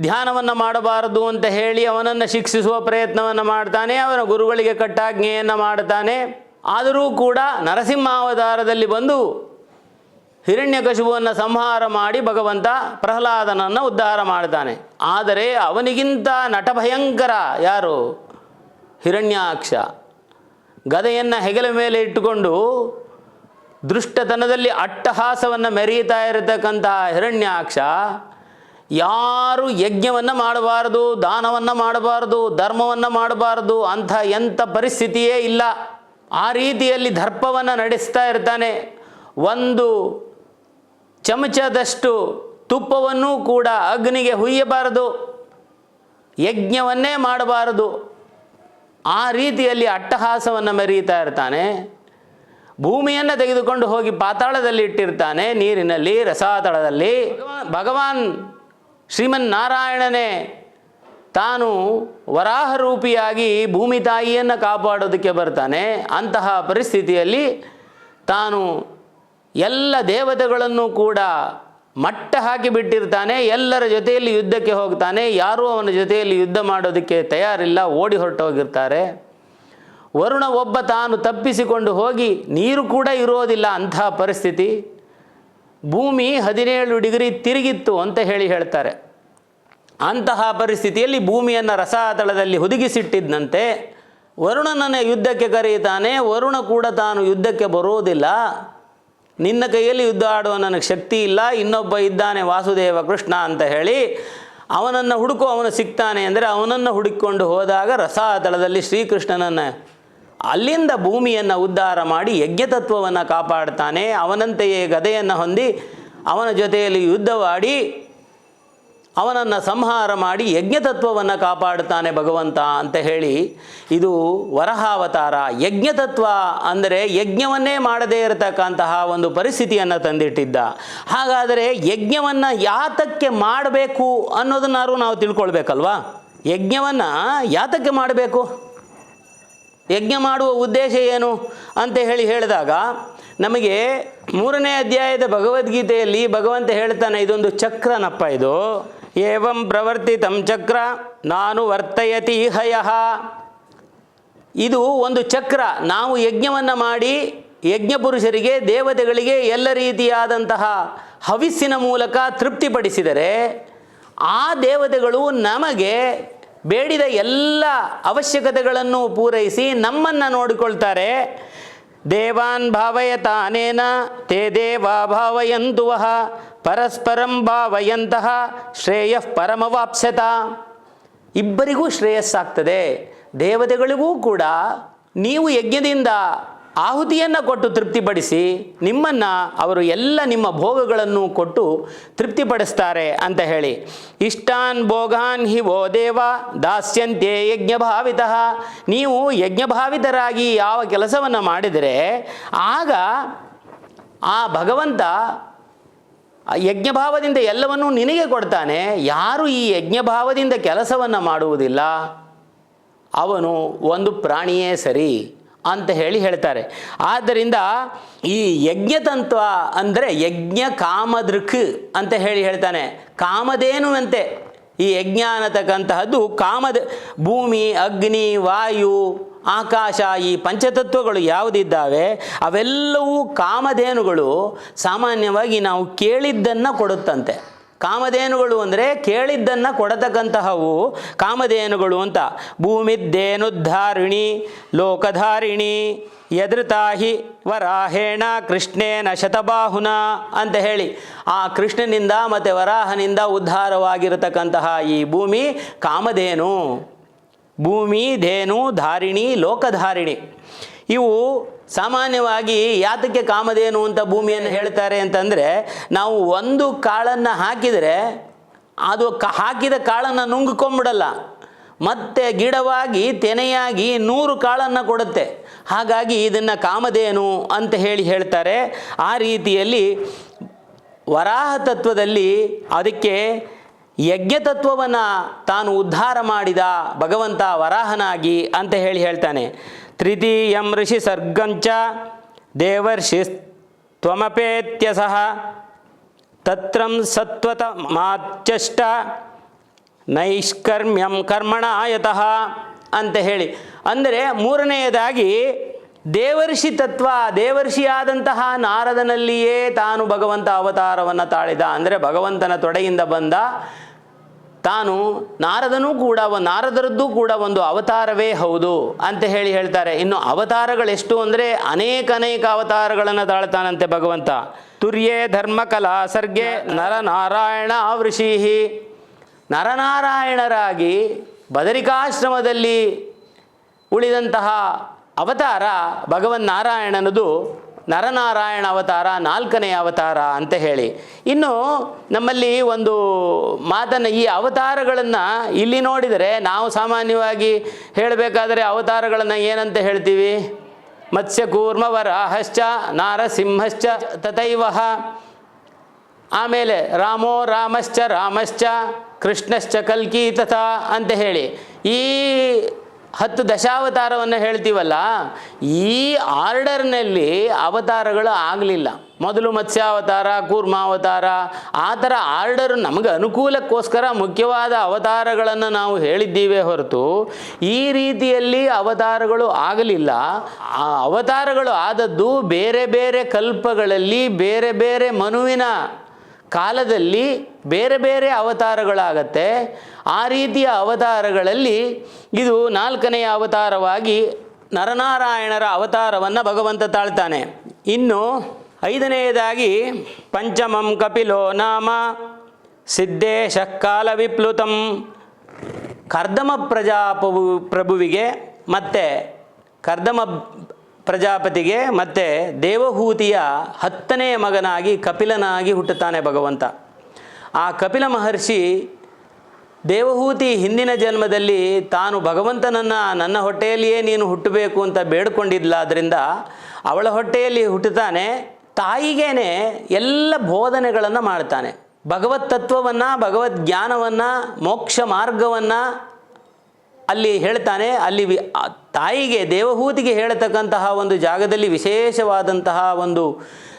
ಧ್ಯಾನವನ್ನು ಮಾಡಬಾರದು ಅಂತ ಹೇಳಿ ಅವನನ್ನು ಶಿಕ್ಷಿಸುವ ಪ್ರಯತ್ನವನ್ನು ಮಾಡ್ತಾನೆ. ಅವನ ಗುರುಗಳಿಗೆ ಕಟ್ಟಾಜ್ಞೆಯನ್ನು ಮಾಡ್ತಾನೆ. ಆದರೂ ಕೂಡ ನರಸಿಂಹಾವತಾರದಲ್ಲಿ ಬಂದು ಹಿರಣ್ಯಕಶುವನ್ನು ಸಂಹಾರ ಮಾಡಿ ಭಗವಂತ ಪ್ರಹ್ಲಾದನನ್ನು ಉದ್ಧಾರ ಮಾಡ್ತಾನೆ ಆದರೆ ಅವನಿಗಿಂತ ನಟಭಯಂಕರ ಯಾರು? ಹಿರಣ್ಯಾಕ್ಷ. ಗದೆಯನ್ನು ಹೆಗಲ ಮೇಲೆ ಇಟ್ಟುಕೊಂಡು ದೃಷ್ಟತನದಲ್ಲಿ ಅಟ್ಟಹಾಸವನ್ನು ಮೆರೆಯುತ್ತಾ ಇರತಕ್ಕಂತಹ ಹಿರಣ್ಯಾಕ್ಷ ಯಾರು ಯಜ್ಞವನ್ನು ಮಾಡಬಾರದು, ದಾನವನ್ನು ಮಾಡಬಾರದು, ಧರ್ಮವನ್ನು ಮಾಡಬಾರದು, ಅಂಥ ಎಂಥ ಪರಿಸ್ಥಿತಿಯೇ ಇಲ್ಲ. ಆ ರೀತಿಯಲ್ಲಿ ದರ್ಪವನ್ನು ನಡೆಸ್ತಾ ಇರ್ತಾನೆ. ಒಂದು ಚಮಚದಷ್ಟು ತುಪ್ಪವನ್ನೂ ಕೂಡ ಅಗ್ನಿಗೆ ಹುಯ್ಯಬಾರದು. ಯಜ್ಞವನ್ನೇ ಮಾಡಬಾರದು. ಆ ರೀತಿಯಲ್ಲಿ ಅಟ್ಟಹಾಸವನ್ನು ಮೆರೀತಾ ಇರ್ತಾನೆ. ಭೂಮಿಯನ್ನು ತೆಗೆದುಕೊಂಡು ಹೋಗಿ ಪಾತಾಳದಲ್ಲಿ ಇಟ್ಟಿರ್ತಾನೆ. ನೀರಿನಲ್ಲಿ, ರಸಾತಳದಲ್ಲಿ. ಭಗವಾನ್ ಶ್ರೀಮನ್ನಾರಾಯಣನೇ ತಾನು ವರಾಹ ರೂಪಿಯಾಗಿ ಭೂಮಿ ತಾಯಿಯನ್ನು ಕಾಪಾಡೋದಕ್ಕೆ ಬರ್ತಾನೆ, ಅಂತಹ ಪರಿಸ್ಥಿತಿಯಲ್ಲಿ ತಾನು ಎಲ್ಲ ದೇವತೆಗಳನ್ನು ಕೂಡ ಮಟ್ಟ ಹಾಕಿ ಬಿಟ್ಟಿರ್ತಾನೆ, ಎಲ್ಲರ ಜೊತೆಯಲ್ಲಿ ಯುದ್ಧಕ್ಕೆ ಹೋಗ್ತಾನೆ, ಯಾರೂ ಅವನ ಜೊತೆಯಲ್ಲಿ ಯುದ್ಧ ಮಾಡೋದಕ್ಕೆ ತಯಾರಿಲ್ಲ, ಓಡಿ ಹೊರಟೋಗಿರ್ತಾರೆ. ವರುಣ ಒಬ್ಬ ತಾನು ತಪ್ಪಿಸಿಕೊಂಡು ಹೋಗಿ ನೀರು ಕೂಡ ಇರೋದಿಲ್ಲ ಅಂತಹ ಪರಿಸ್ಥಿತಿ. ಭೂಮಿ ಹದಿನೇಳು ಡಿಗ್ರಿ ತಿರುಗಿತ್ತು ಅಂತ ಹೇಳಿ ಹೇಳ್ತಾರೆ. ಅಂತಹ ಪರಿಸ್ಥಿತಿಯಲ್ಲಿ ಭೂಮಿಯನ್ನು ರಸಾತಳದಲ್ಲಿ ಹುದುಗಿಸಿಟ್ಟಿದ್ದಂತೆ ವರುಣನನ್ನು ಯುದ್ಧಕ್ಕೆ ಕರೆಯುತ್ತಾನೆ. ವರುಣ ಕೂಡ ತಾನು ಯುದ್ಧಕ್ಕೆ ಬರುವುದಿಲ್ಲ ನಿನ್ನ ಕೈಯಲ್ಲಿ ಯುದ್ಧ ಆಡುವ ನನಗೆ ಶಕ್ತಿ ಇಲ್ಲ. ಇನ್ನೊಬ್ಬ ಇದ್ದಾನೆ ವಾಸುದೇವ ಕೃಷ್ಣ ಅಂತ ಹೇಳಿ ಅವನನ್ನು ಹುಡುಕು ಅವನು ಸಿಗ್ತಾನೆ ಅಂದರೆ ಅವನನ್ನು ಹುಡುಕಿಕೊಂಡು ಹೋದಾಗ ರಸಾತಳದಲ್ಲಿ ಶ್ರೀಕೃಷ್ಣನನ್ನು ಅಲ್ಲಿಂದ ಭೂಮಿಯನ್ನು ಉದ್ಧಾರ ಮಾಡಿ ಯಜ್ಞತತ್ವವನ್ನು ಕಾಪಾಡ್ತಾನೆ. ಅವನಂತೆಯೇ ಗದೆಯನ್ನು ಹೊಂದಿ ಅವನ ಜೊತೆಯಲ್ಲಿ ಯುದ್ಧವಾಡಿ ಅವನನ್ನು ಸಂಹಾರ ಮಾಡಿ ಯಜ್ಞತತ್ವವನ್ನು ಕಾಪಾಡುತ್ತಾನೆ ಭಗವಂತ ಅಂತ ಹೇಳಿ ಇದು ವರಹಾವತಾರ. ಯಜ್ಞತತ್ವ ಅಂದರೆ ಯಜ್ಞವನ್ನೇ ಮಾಡದೇ ಇರತಕ್ಕಂತಹ ಒಂದು ಪರಿಸ್ಥಿತಿಯನ್ನು ತಂದಿಟ್ಟಿದ್ದ. ಹಾಗಾದರೆ ಯಜ್ಞವನ್ನು ಯಾತಕ್ಕೆ ಮಾಡಬೇಕು ಅನ್ನೋದನ್ನಾರು ನಾವು ತಿಳ್ಕೊಳ್ಬೇಕಲ್ವಾ? ಯಜ್ಞವನ್ನು ಯಾತಕ್ಕೆ ಮಾಡಬೇಕು? ಯಜ್ಞ ಮಾಡುವ ಉದ್ದೇಶ ಏನು ಅಂತ ಹೇಳಿ ಹೇಳಿದಾಗ ನಮಗೆ ಮೂರನೇ ಅಧ್ಯಾಯದ ಭಗವದ್ಗೀತೆಯಲ್ಲಿ ಭಗವಂತ ಹೇಳ್ತಾನೆ, ಇದೊಂದು ಚಕ್ರನಪ್ಪ ಇದು. ಏವಂ ಪ್ರವರ್ತಿತಂ ಚಕ್ರ ನಾನು ವರ್ತಯತಿ ಹಯಃ ಇದು ಒಂದು ಚಕ್ರ. ನಾವು ಯಜ್ಞವನ್ನು ಮಾಡಿ ಯಜ್ಞ ಪುರುಷರಿಗೆ, ದೇವತೆಗಳಿಗೆ ಎಲ್ಲ ರೀತಿಯಾದಂತಹ ಹವಿಸ್ಸಿನ ಮೂಲಕ ತೃಪ್ತಿಪಡಿಸಿದರೆ ಆ ದೇವತೆಗಳು ನಮಗೆ ಬೇಡಿದ ಎಲ್ಲ ಅವಶ್ಯಕತೆಗಳನ್ನು ಪೂರೈಸಿ ನಮ್ಮನ್ನು ನೋಡಿಕೊಳ್ತಾರೆ. ದೇವಾನ್ ಭಾವಯತಾನೇನ ತೇ ದೇವಾ ಭಾವಯಂತು ವಹ ಪರಸ್ಪರಂ ಭಾವಯಂತಹ ಶ್ರೇಯಃ ಪರಮವಾಪ್ಸ್ಯತ. ಇಬ್ಬರಿಗೂ ಶ್ರೇಯಸ್ಸಾಗ್ತದೆ, ದೇವತೆಗಳಿಗೂ ಕೂಡ ನೀವು ಯಜ್ಞದಿಂದ ಆಹುತಿಯನ್ನು ಕೊಟ್ಟು ತೃಪ್ತಿಪಡಿಸಿ ನಿಮ್ಮನ್ನು ಅವರು ಎಲ್ಲ ನಿಮ್ಮ ಭೋಗಗಳನ್ನು ಕೊಟ್ಟು ತೃಪ್ತಿಪಡಿಸ್ತಾರೆ ಅಂತ ಹೇಳಿ. ಇಷ್ಟಾನ್ ಭೋಗಾನ್ ಹಿ ಓ ದೇವ ದಾಸ್ಯಂತೆ ಯಜ್ಞಭಾವಿತಃ. ನೀವು ಯಜ್ಞಭಾವಿತರಾಗಿ ಯಾವ ಕೆಲಸವನ್ನು ಮಾಡಿದರೆ ಆಗ ಆ ಭಗವಂತ ಯಜ್ಞಭಾವದಿಂದ ಎಲ್ಲವನ್ನೂ ನಿನಗೆ ಕೊಡ್ತಾನೆ. ಯಾರು ಈ ಯಜ್ಞಭಾವದಿಂದ ಕೆಲಸವನ್ನು ಮಾಡುವುದಿಲ್ಲ? ಅವನು ಒಂದು ಪ್ರಾಣಿಯೇ ಸರಿ. ಅಂತ ಹೇಳಿ ಹೇಳ್ತಾರೆ. ಆದ್ದರಿಂದ ಈ ಯಜ್ಞತಂತ್ವ ಅಂದರೆ ಯಜ್ಞ ಕಾಮದೃಕ್ ಅಂತ ಹೇಳಿ ಹೇಳ್ತಾನೆ. ಕಾಮಧೇನುವಂತೆ ಈ ಯಜ್ಞ ಅನ್ನತಕ್ಕಂತಹದ್ದು ಕಾಮದ ಭೂಮಿ, ಅಗ್ನಿ, ವಾಯು, ಆಕಾಶ ಈ ಪಂಚತತ್ವಗಳು ಯಾವುದಿದ್ದಾವೆ? ಅವೆಲ್ಲವೂ ಕಾಮಧೇನುಗಳು ಸಾಮಾನ್ಯವಾಗಿ ನಾವು ಕೇಳಿದ್ದನ್ನು ಕೊಡುತ್ತಂತೆ. ಕಾಮಧೇನುಗಳು ಅಂದರೆ ಕೇಳಿದ್ದನ್ನು ಕೊಡತಕ್ಕಂತಹವು ಕಾಮಧೇನುಗಳು ಅಂತ. ಭೂಮಿದ್ದೇನುದ್ಧಾರಿಣಿ, ಲೋಕಧಾರಿಣಿ ಯದ್ರತಾಹಿ ವರಾಹೇಣ, ಕೃಷ್ಣೇನ, ಶತಬಾಹುನ ಅಂತ ಹೇಳಿ. ಆ ಕೃಷ್ಣನಿಂದ ಮತ್ತು ವರಾಹನಿಂದ ಉದ್ಧಾರವಾಗಿರತಕ್ಕಂತಹ ಈ ಭೂಮಿ ಕಾಮಧೇನು. ಭೂಮಿ ಧೇನು ಧಾರಿಣಿ, ಲೋಕಧಾರಿಣಿ. ಇವು ಸಾಮಾನ್ಯವಾಗಿ ಯಾತಕ್ಕೆ ಕಾಮಧೇನು ಅಂತ ಭೂಮಿಯನ್ನು ಹೇಳ್ತಾರೆ ಅಂತಂದರೆ, ನಾವು ಒಂದು ಕಾಳನ್ನು ಹಾಕಿದರೆ, ಅದು ಕ, ಹಾಕಿದ ಕಾಳನ್ನು ನುಂಗ್ಕೊಂಬಿಡಲ್ಲ ಮತ್ತೆ ಗಿಡವಾಗಿ, ತೆನೆಯಾಗಿ ನೂರು ಕಾಳನ್ನು ಕೊಡುತ್ತೆ. ಹಾಗಾಗಿ ಇದನ್ನು ಕಾಮಧೇನು ಅಂತ ಹೇಳಿ ಹೇಳ್ತಾರೆ. ಆ ರೀತಿಯಲ್ಲಿ ವರಾಹ ತತ್ವದಲ್ಲಿ ಅದಕ್ಕೆ ಯಜ್ಞತತ್ವವನ್ನು ತಾನು ಉದ್ಧಾರ ಮಾಡಿದ ಭಗವಂತ ವರಾಹನಾಗಿ ಅಂತ ಹೇಳಿ ಹೇಳ್ತಾನೆ. ತೃತೀಯಂ ಋಷಿ ಸರ್ಗಂಚ ದೇವರ್ಷಿ ತ್ವಮಪೇತ್ಯ ಸಹ ತತ್ರಂ ಸತ್ವತ ಮಾಚಷ್ಟ ನೈಷ್ಕರ್ಮ್ಯಂ ಕರ್ಮಣಾಯತಃ ಅಂತ ಹೇಳಿ. ಅಂದರೆ ಮೂರನೆಯದಾಗಿ ದೇವರ್ಷಿ ತತ್ವ ದೇವರ್ಷಿಯಾದಂತಹ ನಾರದನಲ್ಲಿಯೇ ತಾನು ಭಗವಂತ ಅವತಾರವನ್ನು ತಾಳಿದ. ಅಂದರೆ ಭಗವಂತನ ತೊಡೆಯಿಂದ ಬಂದ ತಾನು ನಾರದನೂ ಕೂಡ ನಾರದರದ್ದು ಕೂಡ ಒಂದು ಅವತಾರವೇ ಹೌದು ಅಂತ ಹೇಳಿ ಹೇಳ್ತಾರೆ. ಇನ್ನು ಅವತಾರಗಳೆಷ್ಟು ಅಂದರೆ ಅನೇಕ ಅನೇಕ ಅವತಾರಗಳನ್ನು ತಾಳ್ತಾನಂತೆ ಭಗವಂತ. ತುರ್ಯೇ ಧರ್ಮಕಲಾ ಸರ್ಗೆ ನರನಾರಾಯಣ ವೃಷೀಹಿ ನರನಾರಾಯಣರಾಗಿ ಬದರಿಕಾಶ್ರಮದಲ್ಲಿ ಉಳಿದಂತಹ ಅವತಾರ ಭಗವನ್ ನಾರಾಯಣನದು ನರನಾರಾಯಣ ಅವತಾರ, ನಾಲ್ಕನೇ ಅವತಾರ ಅಂತ ಹೇಳಿ. ಇನ್ನು ನಮ್ಮಲ್ಲಿ ಒಂದು ಮಾತನ್ನು ಈ ಅವತಾರಗಳನ್ನು ಇಲ್ಲಿ ನೋಡಿದರೆ ನಾವು ಸಾಮಾನ್ಯವಾಗಿ ಹೇಳಬೇಕಾದರೆ ಅವತಾರಗಳನ್ನು ಏನಂತ ಹೇಳ್ತೀವಿ? ಮತ್ಸ್ಯಕೂರ್ಮ ವರಾಹಶ್ಚ ನಾರಸಿಂಹಶ್ಚ ತಥೈವಹ ಆಮೇಲೆ ರಾಮೋ ರಾಮಶ್ಚ ರಾಮಶ್ಚ, ಕೃಷ್ಣಶ್ಚ ಕಲ್ಕಿ ತಥಾ ಅಂತ ಹೇಳಿ. ಈ ಹತ್ತು ದಶಾವತಾರವನ್ನು ಹೇಳ್ತೀವಲ್ಲ, ಈ ಆರ್ಡರ್ನಲ್ಲಿ ಅವತಾರಗಳು ಆಗಲಿಲ್ಲ. ಮೊದಲು ಮತ್ಸ್ಯಾವತಾರ, ಕೂರ್ಮಾವತಾರ, ಆ ಥರ ಆರ್ಡರ್ ನಮಗೆ ಅನುಕೂಲಕ್ಕೋಸ್ಕರ ಮುಖ್ಯವಾದ ಅವತಾರಗಳನ್ನು ನಾವು ಹೇಳಿದ್ದೀವೆ ಹೊರತು, ಈ ರೀತಿಯಲ್ಲಿ ಅವತಾರಗಳು ಆಗಲಿಲ್ಲ. ಆ ಅವತಾರಗಳು ಆದದ್ದು ಬೇರೆ ಬೇರೆ ಕಲ್ಪಗಳಲ್ಲಿ, ಬೇರೆ ಬೇರೆ ಮನುವಿನ ಕಾಲದಲ್ಲಿ ಬೇರೆ ಬೇರೆ ಅವತಾರಗಳಾಗತ್ತೆ. ಆ ರೀತಿಯ ಅವತಾರಗಳಲ್ಲಿ ಇದು ನಾಲ್ಕನೆಯ ಅವತಾರವಾಗಿ ನರನಾರಾಯಣರ ಅವತಾರವನ್ನು ಭಗವಂತ ತಾಳ್ತಾನೆ. ಇನ್ನು ಐದನೆಯದಾಗಿ ಪಂಚಮಂ ಕಪಿಲೋ ನಾಮ ಸಿದ್ದೇಶ ಕಾಲ ವಿಪ್ಲುತಂ. ಕರ್ದಮ ಪ್ರಜಾಪವು ಪ್ರಭುವಿಗೆ ಮತ್ತೆ ಕರ್ದಮ ಪ್ರಜಾಪತಿಗೆ ಮತ್ತೆ ದೇವಹೂತಿಯ ಹತ್ತನೆಯ ಮಗನಾಗಿ ಕಪಿಲನಾಗಿ ಹುಟ್ಟುತ್ತಾನೆ ಭಗವಂತ. ಆ ಕಪಿಲ ಮಹರ್ಷಿ ದೇವಹೂತಿ ಹಿಂದಿನ ಜನ್ಮದಲ್ಲಿ ತಾನು ಭಗವಂತನನ್ನು ನನ್ನ ಹೊಟ್ಟೆಯಲ್ಲಿಯೇ ನೀನು ಹುಟ್ಟಬೇಕು ಅಂತ ಬೇಡ್ಕೊಂಡಿದ್ಲಾದ್ರಿಂದ ಅವಳ ಹೊಟ್ಟೆಯಲ್ಲಿ ಹುಟ್ಟುತ್ತಾನೆ, ತಾಯಿಗೇನೆ ಎಲ್ಲ ಬೋಧನೆಗಳನ್ನು ಮಾಡ್ತಾನೆ. ಭಗವತ್ ತತ್ವವನ್ನು ಭಗವದ್ ಜ್ಞಾನವನ್ನು, ಮೋಕ್ಷ ಮಾರ್ಗವನ್ನು ಅಲ್ಲಿ ಹೇಳ್ತಾನೆ. ಅಲ್ಲಿ ತಾಯಿಗೆ, ದೇವಹೂತಿಗೆ ಹೇಳತಕ್ಕಂತಹ ಒಂದು ಜಾಗದಲ್ಲಿ ವಿಶೇಷವಾದಂತಹ ಒಂದು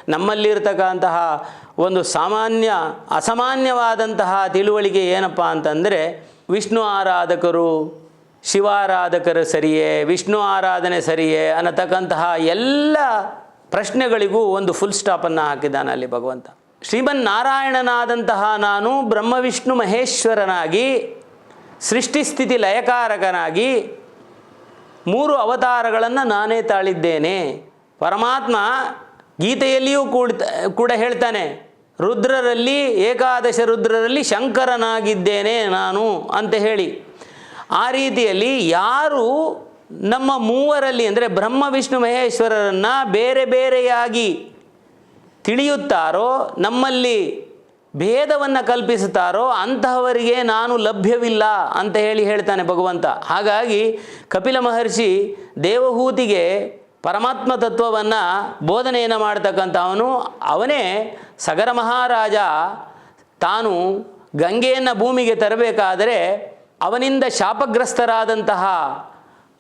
ನಮ್ಮಲ್ಲಿರ್ತಕ್ಕಂತಹ ಒಂದು ಸಾಮಾನ್ಯ, ಅಸಾಮಾನ್ಯವಾದಂತಹ ತಿಳುವಳಿಕೆ ಏನಪ್ಪ ಅಂತಂದರೆ, ವಿಷ್ಣು ಆರಾಧಕರು ಶಿವಾರಾಧಕರು ಸರಿಯೇ, ವಿಷ್ಣು ಆರಾಧನೆ ಸರಿಯೇ ಅನ್ನತಕ್ಕಂತಹ ಎಲ್ಲ ಪ್ರಶ್ನೆಗಳಿಗೂ ಒಂದು ಫುಲ್ ಸ್ಟಾಪನ್ನು ಹಾಕಿದ್ದಾನೆ ಅಲ್ಲಿ ಭಗವಂತ. ಶ್ರೀಮನ್ ನಾರಾಯಣನಾದಂತಹ ನಾನು ಬ್ರಹ್ಮ, ವಿಷ್ಣು, ಮಹೇಶ್ವರನಾಗಿ ಸೃಷ್ಟಿಸ್ಥಿತಿ ಲಯಕಾರಕನಾಗಿ ಮೂರು ಅವತಾರಗಳನ್ನು ನಾನೇ ತಾಳಿದ್ದೇನೆ. ಪರಮಾತ್ಮ ಗೀತೆಯಲ್ಲಿಯೂ ಕೂಡ ಕೂಡ ಹೇಳ್ತಾನೆ, ರುದ್ರರಲ್ಲಿ, ಏಕಾದಶ ರುದ್ರರಲ್ಲಿ ಶಂಕರನಾಗಿದ್ದೇನೆ ನಾನು ಅಂತ ಹೇಳಿ. ಆ ರೀತಿಯಲ್ಲಿ ಯಾರು ನಮ್ಮ ಮೂವರಲ್ಲಿ, ಅಂದರೆ ಬ್ರಹ್ಮ, ವಿಷ್ಣು, ಮಹೇಶ್ವರರನ್ನು ಬೇರೆ ಬೇರೆಯಾಗಿ ತಿಳಿಯುತ್ತಾರೋ, ನಮ್ಮಲ್ಲಿ ಭೇದವನ್ನು ಕಲ್ಪಿಸುತ್ತಾರೋ, ಅಂತಹವರಿಗೆ ನಾನು ಲಭ್ಯವಿಲ್ಲ ಅಂತ ಹೇಳಿ ಹೇಳ್ತಾನೆ ಭಗವಂತ. ಹಾಗಾಗಿ ಕಪಿಲ ಮಹರ್ಷಿ ದೇವಹೂತಿಗೆ ಪರಮಾತ್ಮ ತತ್ವವನ್ನು ಬೋಧನೆಯನ್ನು ಮಾಡ್ತಕ್ಕಂಥವನು ಅವನೇ ಸಗರ ಮಹಾರಾಜ. ತಾನು ಗಂಗೆಯನ್ನು ಭೂಮಿಗೆ ತರಬೇಕಾದರೆ ಅವನಿಂದ ಶಾಪಗ್ರಸ್ತರಾದಂತಹ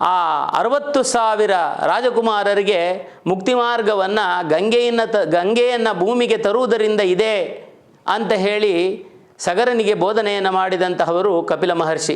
ಆ ಅರವತ್ತು ಸಾವಿರ ರಾಜಕುಮಾರರಿಗೆ ಮುಕ್ತಿ ಮಾರ್ಗವನ್ನು ಗಂಗೆಯನ್ನು ತ, ಗಂಗೆಯನ್ನು ಭೂಮಿಗೆ ತರುವುದರಿಂದ ಇದೆ ಅಂತ ಹೇಳಿ ಸಗರನಿಗೆ ಬೋಧನೆಯನ್ನು ಮಾಡಿದಂತಹವರು ಕಪಿಲ ಮಹರ್ಷಿ.